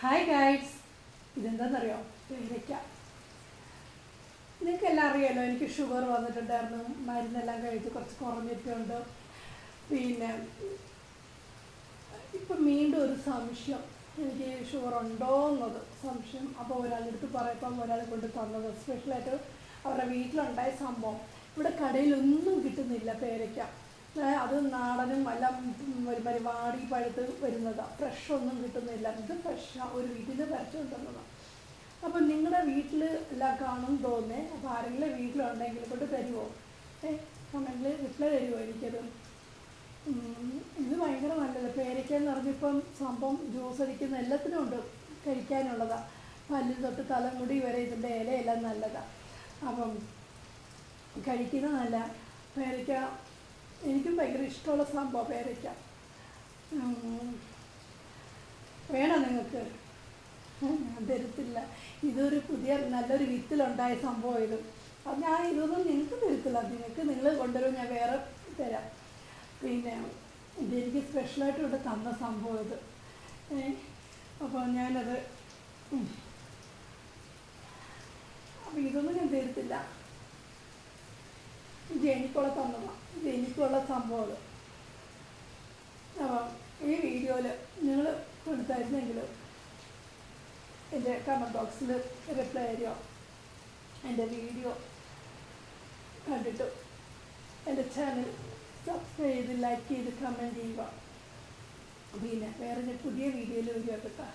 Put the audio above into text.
Hi guides ഇതെന്താണെന്നറിയോ പേരയ്ക്ക നിങ്ങൾക്കെല്ലാം അറിയാലോ എനിക്ക് ഷുഗർ വന്നിട്ടുണ്ടായിരുന്നു. മരുന്നെല്ലാം കഴിച്ച് കുറച്ച് കുറഞ്ഞിട്ടുണ്ട്. പിന്നെ ഇപ്പം വീണ്ടും ഒരു സംശയം. എനിക്ക് ഷുഗർ ഉണ്ടോ എന്നത് സംശയം അപ്പോൾ ഒരാളെടുത്ത് പറയപ്പം ഒരാൾ കൊണ്ട് തന്നത്. സ്പെഷ്യലായിട്ട് അവരുടെ വീട്ടിലുണ്ടായ സംഭവം. ഇവിടെ കടയിലൊന്നും കിട്ടുന്നില്ല പേരയ്ക്ക അത് നാടനും എല്ലാം ഒരു വാടി പഴുത്ത് വരുന്നതാണ് ഫ്രഷ് ഒന്നും കിട്ടുന്നില്ല. ഇത് ഫ്രഷാണ് ഒരു വീട്ടിൽ നിന്ന് കിട്ടുന്നതാണ് അപ്പം നിങ്ങളുടെ വീട്ടിൽ എല്ലാം കാണും തോന്നേ അപ്പോൾ ആരെങ്കിലും വീട്ടിലുണ്ടെങ്കിൽ കൊണ്ട് തരുമോ ഏ ഉണ്ടെങ്കിൽ റിപ്ലൈ തരുമോ എനിക്കത്? ഇത് ഭയങ്കര നല്ലത്. പേരയ്ക്ക എന്ന് പറഞ്ഞിപ്പം സംഭവം ജ്യൂസ് അടിക്കുന്ന എല്ലാത്തിനും ഉണ്ട്. കഴിക്കാനുള്ളതാണ് പല്ല് തൊട്ട് തലമുടി വരെ ഇതിന്റെ ഇലയെല്ലാം നല്ലതാണ് അപ്പം കഴിക്കുന്നത് നല്ല പേരയ്ക്ക എനിക്കും ഭയങ്കര ഇഷ്ടമുള്ള സംഭവം പേരയ്ക്ക. വേണം നിങ്ങൾക്ക്? ഞാൻ തരത്തില്ല. ഇതൊരു പുതിയ നല്ലൊരു വിത്തിലുണ്ടായ സംഭവം ഇത്. അത് ഞാൻ ഇതൊന്നും നിങ്ങൾക്ക് തരത്തില്ല. നിങ്ങൾക്ക് നിങ്ങൾ കൊണ്ടുവരും ഞാൻ വേറെ തരാം. പിന്നെ ഇതെനിക്ക് സ്പെഷ്യലായിട്ട് ഇവിടെ തന്ന സംഭവം ഇത്. അപ്പോൾ ഞാനത് അപ്പം അപ്പോൾ ഇതൊന്നും ഞാൻ തരത്തില്ല. ജനിക്കോളെ തന്നതാണ് എനിക്കുള്ള സംഭവം. അപ്പം ഈ വീഡിയോയിൽ നിങ്ങൾ കൊടുത്തായിരുന്നെങ്കിൽ എന്റെ കമന്റ് ബോക്സിൽ റിപ്ലൈ തരുമോ എന്റെ വീഡിയോ കണ്ടിട്ട് എന്റെ ചാനൽ സബ്സ്ക്രൈബ് ചെയ്ത് ലൈക്ക് ചെയ്ത് കമന്റ് ചെയ്യുക. പിന്നെ വേറെ പുതിയ വീഡിയോയിൽ വീഡിയോ കേട്ടോ